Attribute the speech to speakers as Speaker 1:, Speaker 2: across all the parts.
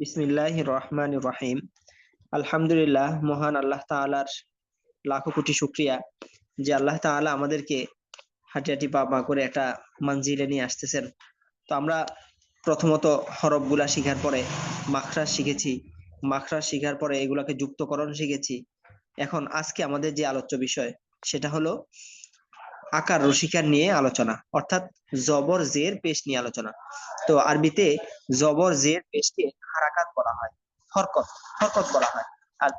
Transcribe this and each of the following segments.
Speaker 1: বিসমিল্লাহ রহমান রহিম আলহামদুলিল্লাহ, মহান আল্লাহ তাআলার লাখো কোটি শুক্রিয়া যে আল্লাহ তাআলা আমাদেরকে হাঁটি হাঁটি পা পা করে একটা মঞ্জিলে নিয়ে আসতেছেন। তো আমরা প্রথমত হরফগুলা শিখার পরে মাখরাজ শিখেছি। মাখরাজ শিখার পরে এগুলাকে যুক্তকরণ শিখেছি। এখন আজকে আমাদের যে আলোচ্য বিষয়, সেটা হলো আকার রসিকার নিয়ে আলোচনা, অর্থাৎ জবর জের পেশ নিয়ে আলোচনা। তো আরবিতে জবর জের পেশকে হারাকাত বলা হয়, হরকত হরকত বলা হয়। আর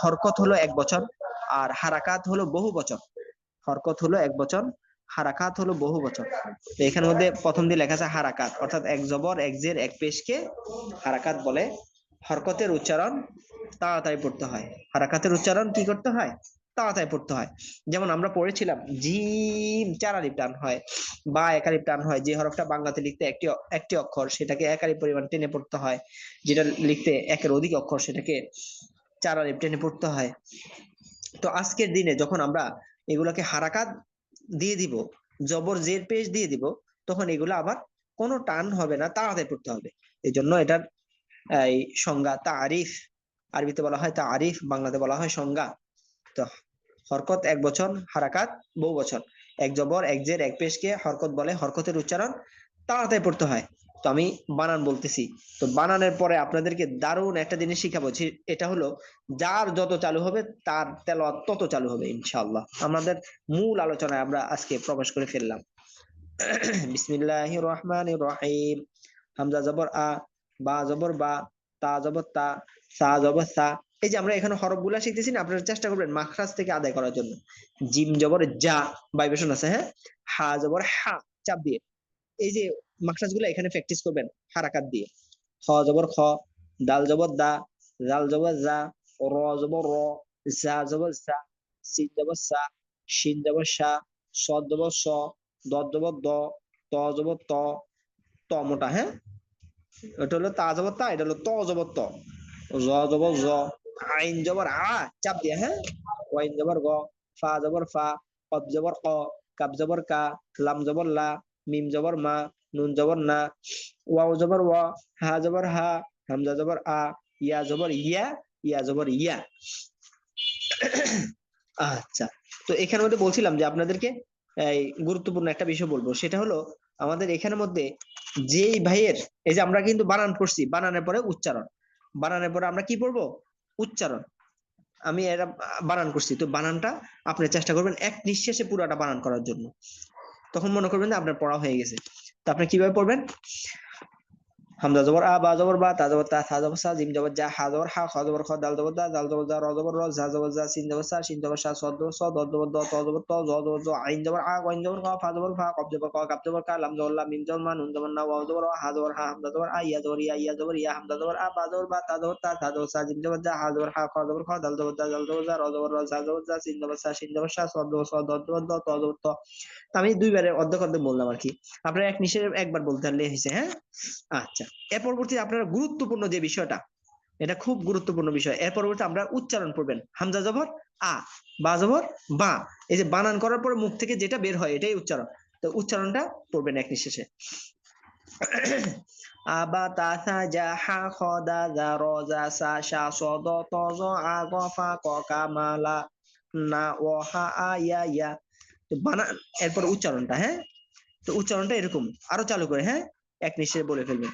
Speaker 1: হরকত হলো এক বচন, আর হারাকাত হলো বহু বচন। হরকত হলো এক বচন, হারাকাত হলো বহু বচন। তো এখানের মধ্যে প্রথম দিয়ে লেখা আছে হারাকাত, অর্থাৎ এক জবর, এক জের, এক পেশকে হারাকাত বলে। হরকতের উচ্চারণ তাড়াতাড়ি পড়তে হয়। হারাকাতের উচ্চারণ কি করতে হয়? তাড়াতাড়ি পড়তে হয়। যেমন আমরা পড়েছিলাম, জিম চার আলিফ টান হয় বা এক আলিফ টান হয়, যে হরফটা বাংলাতে লিখতে একটি একটি অক্ষর সেটাকে এক আলিফ পরিমাণ টেনে পড়তে হয়, যেটা লিখতে একের অধিক অক্ষর সেটাকে চার আলিফ টেনে পড়তে হয়। তো আজকের দিনে যখন আমরা এগুলোকে হারাকাত দিয়ে দিব, জবর জের পেশ দিয়ে দিব, তখন এগুলো আবার কোনো টান হবে না, তাড়াতাড়ি পড়তে হবে। এই জন্য এটার, এই সংজ্ঞা তা আরিফ আরবিতে বলা হয় তা আরিফ বাংলাতে বলা হয় সংজ্ঞা। তো হরকত এক বছর হারাকাত বহু বছর এক জবর, এক জের, এক পেশকে হরকত বলে, হরকতের উচ্চারণ তাড়াতাড়ি পড়তে হয়। তো আমি বানান বলতেছি। তো বানানের পরে আপনাদেরকে দারুণ একটা জিনিস শিখাবো এটা হলো যার যত চালু হবে, তার তেলাওয়াত তত চালু হবে, ইনশাআল্লাহ। আমাদের মূল আলোচনায় আমরা আজকে প্রবেশ করে ফেললাম বিসমিল্লাহির রহমান রহিম হামজা জবর আ, বা জবর বা, তা জবর তা, সা জবর সা এই যে আমরা এখানে হরফগুলা শিখতেছি না, আপনারা চেষ্টা করবেন মাখরাজ থেকে আদায় করার জন্য। জিম জবর যা ভাইব্রেশন আছে হ্যাঁ? হা জবর হা, চাপ দিয়ে। এই যে মাখরাজগুলা এখানে প্র্যাকটিস করবেন হারাকাত দিয়ে। খ জবর খ, দাল জবর দা জাল জবর জা, র জবর র, জা জবর জা, সিন জবর সা, শিন জবর সা স জবর স দ জবর দ, ত জবর ত ত মোটা হ্যাঁ? এটা হলো তা জবর তা, এটা হলো ত জবর ত। জ জবর জ আইন জবর আ, চাপ দিয়ে হ্যাঁ? ওয়াইন জবর গ, ফা জবর ফা কব জবর ক, কাব জবর কা, লাম জবর লা, মিম জবর মা, নুন জবর না, ওয়াও জবর ওয়া হা জবর হা, হামজা জবর আ, ইয়া জবর ইয়া ইয়া জবর ইয়া। আচ্ছা তো এখানের মধ্যে বলছিলাম যে আপনাদেরকে, এই গুরুত্বপূর্ণ একটা বিষয় বলব, সেটা হলো আমাদের এখানের মধ্যে যেই ভাইয়ের, এই যে আমরা কিন্তু বানান পড়ছি বানানের পরে উচ্চারণ, বানানের পরে আমরা কি পড়ব? উচ্চারণ। আমি এটা বানান করছি। তো বানানটা আপনি চেষ্টা করবেন এক নিঃশ্বাসে পুরোটা বানান করার জন্য। তখন মনে করবেন যে আপনার পড়া হয়ে গেছে। তো আপনি কীভাবে পড়বেন? হামজা জবর আ, বা জবর বা, তা জবর তা, থা জবর সা, জিম জবর যা, হা জবর হা, খ জবর খ, দাল জবর দা দাল জবর দা র জবর র, ঝা জবর যা, সিন জবর সা, সিন জবর সা, স জবর স, দ জবর দ, ত জবর ত, জ জবর জ, আইন জবর আ গইন জবর ক, ফা জবর ফা কব জবর ক কাব জবর কা, লাম জবর লা, মিম জবর মা, নুন জবর না, ওয়াও জবর ওয়া হা জবর হা, হামজা জবর আ, ইয়া জবর ইয়া ইয়া জবর ইয়া, হামজা জবর আ, বা জবর বা, তা জবর তা থা জবর সা, জিম জবর যা, হা জবর হা, খ জবর খ, দাল জবর দা দাল জবর যা, র জবর র, ঝা জবর যা, সিন জবর সা, সিন জবর সা, স জবর স, দ জবর দ, ত জবর ত। আমি দুইবারে অর্ধেক অর্ধেক বললাম আর কি। আপনারা এক নিঃশ্বাসে একবার বলতে পারলে হয়েছে হ্যাঁ? আচ্ছা। এর পরবর্তী আপনারা গুরুত্বপূর্ণ যে বিষয়টা, এটা খুব গুরুত্বপূর্ণ বিষয়। এর পরবর্তী আমরা উচ্চারণ করবেন হামজা জবর, আ, বা জবর, বা। এই যে বানান করার পরে মুখ থেকে যেটা বের হয়, এটাই উচ্চারণ। তো উচ্চারণটা পড়বেন এক নিঃশেষে এরপর উচ্চারণটা হ্যাঁ? তো উচ্চারণটা এরকম। আরও চালু করে হ্যাঁ? এক নিঃশ্বাসে বলে ফেলবেন।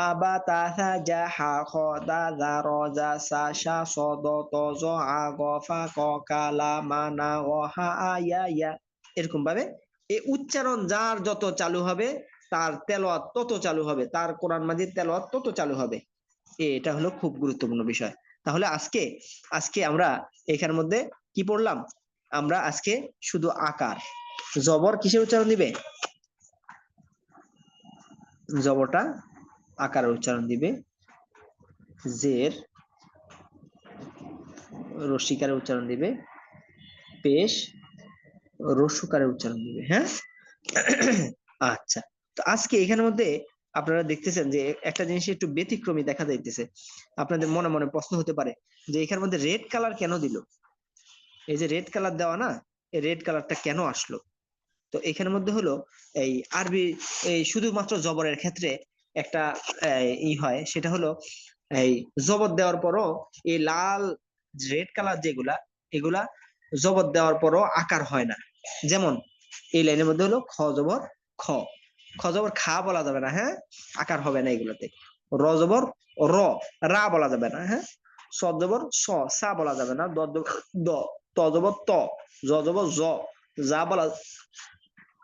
Speaker 1: আবা তাসা জা হা খ দা জা র জা সা সা স দ ত জ আ গ ফা ক কা মা না ও হা আ ইয়া এরকম ভাবে এই উচ্চারণ যার যত চালু হবে তার তেলাওয়াত তত চালু হবে তার কোরআন মাজিদ তেলাওয়াত তত চালু হবে এটা হলো খুব গুরুত্বপূর্ণ বিষয় তাহলে আজকে আজকে আমরা এখানের মধ্যে কি পড়লাম আমরা আজকে শুধু আকার জবর কিসের উচ্চারণ দিবে জবরটা আকারের উচ্চারণ দিবে। জের রসিকারের উচ্চারণ দিবে। পেশ রসুকারের উচ্চারণ দিবে হ্যাঁ? আচ্ছা তো আজকে এখানের মধ্যে আপনারা দেখতেছেন যে একটা জিনিস একটু ব্যতিক্রমী দেখা যাইতেছে। আপনাদের মনে মনে প্রশ্ন হতে পারে যে এখানের মধ্যে রেড কালার কেন দিল? এই যে রেড কালার দেওয়া না, এই রেড কালারটা কেন আসলো? তো এখানের মধ্যে হলো এই আরবি, এই শুধুমাত্র জবরের ক্ষেত্রে একটা ই হয়, সেটা হলো, এই জবর দেওয়ার পরও এই লাল রেড কালার যেগুলা, এগুলা জবর দেওয়ার পরও আকার হয় না। যেমন, এই লাইনের মধ্যে হলো খ জবর খ। খ জবর খা বলা যাবে না হ্যাঁ? আকার হবে না এগুলোতে। র জবর র, রা বলা যাবে না হ্যাঁ? স জবর স, সা বলা যাবে না, দ দ, ত জবর ত, জ জবর জ, যা বলা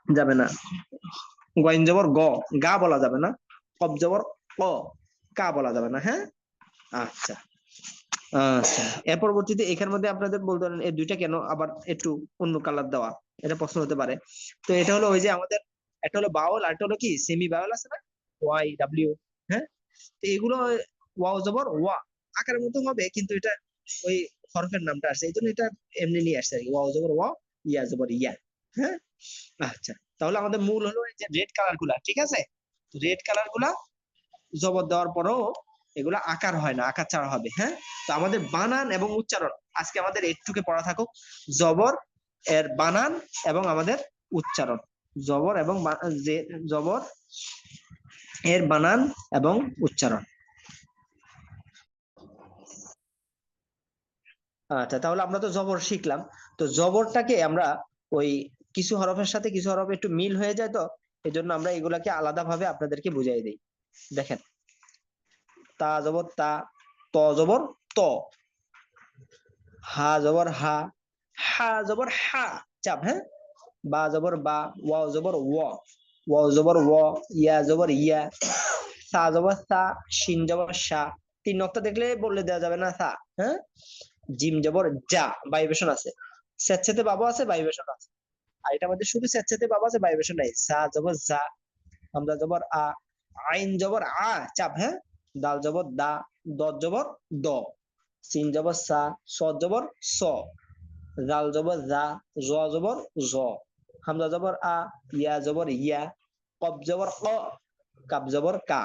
Speaker 1: যাবে না। গইন জবর গ, গা বলা যাবে না। কব জবর ক, কা বলা যাবে না হ্যাঁ? আচ্ছা আচ্ছা। এর পরবর্তীতে এখানের মধ্যে আপনাদের বলতে পারেন এই দুইটা কেন আবার একটু অন্য কালার দেওয়া? এটা প্রশ্ন হতে পারে। তো এটা হলো ওই যে আমাদের, একটা হলো বাউল আর একটা হলো কি? সেমি বাউল আছে না? ওয়াই ডাব্লিউ হ্যাঁ? তো এগুলো ওয়াও জবর, ওয়া আকারের মতো হবে, কিন্তু এটা ওই হরফের নামটা আসছে। এই জন্য এটা এমনি নিয়ে আসছে আর কি, ওয়াও জবর, ওয়া, ইয়া জবর, ইয়া হ্যাঁ? আচ্ছা তাহলে আমাদের মূল হলো এই যে রেড কালারগুলা, ঠিক আছে? রেড কালারগুলা জবর দেওয়ার পরেও এগুলা আকার হয় না, আকার ছাড়া হবে হ্যাঁ? তো আমাদের বানান এবং উচ্চারণ, আজকে আমাদের একটুকে পড়া থাকুক, জবর এর বানান এবং আমাদের উচ্চারণ, জবর এবং জবর এর বানান এবং উচ্চারণ। আচ্ছা তাহলে আমরা তো জবর শিখলাম, তো জবরটাকে আমরা ওই কিছু হরফের সাথে কিছু হরফ একটু মিল হয়ে যায় তো? এই জন্য আমরা এগুলাকে আলাদাভাবে আপনাদেরকে বুঝাই দিই। দেখেন। তা জবর, তা, ত জবর, ত। হা জবর, হা। হা জবর, হা। চাপ হ্যাঁ? বা জবর, বা। ওয়া জবর ওয়া ওয়া জবর ওয়া ইয়া জবর, ইয়া। সা জবর, সা। শিন জবর, সা। তিন নক্তা দেখলে বললে দেওয়া যাবে না, সা। হ্যাঁ? জিম জবর, যা। ভাইব্রেশন আছে। স্যাচ্ছাতে বাবু আছে, ভাইব্রেশন আছে। আর এটা আমাদের শুধু স্যাচ্ছাতে বাবা আছে ভাইব্রেশন নাই সা জবর যা হামজা জবর আ, আইন জবর আ, চাপ হ্যাঁ দাল জবর দা, দত জবর দ, সিন জবর সা স জবর স জাল জবর জা জ জবর জ হামজা জবর আ, ইয়া জবর ইয়া কব জবর ক কাব জবর কা।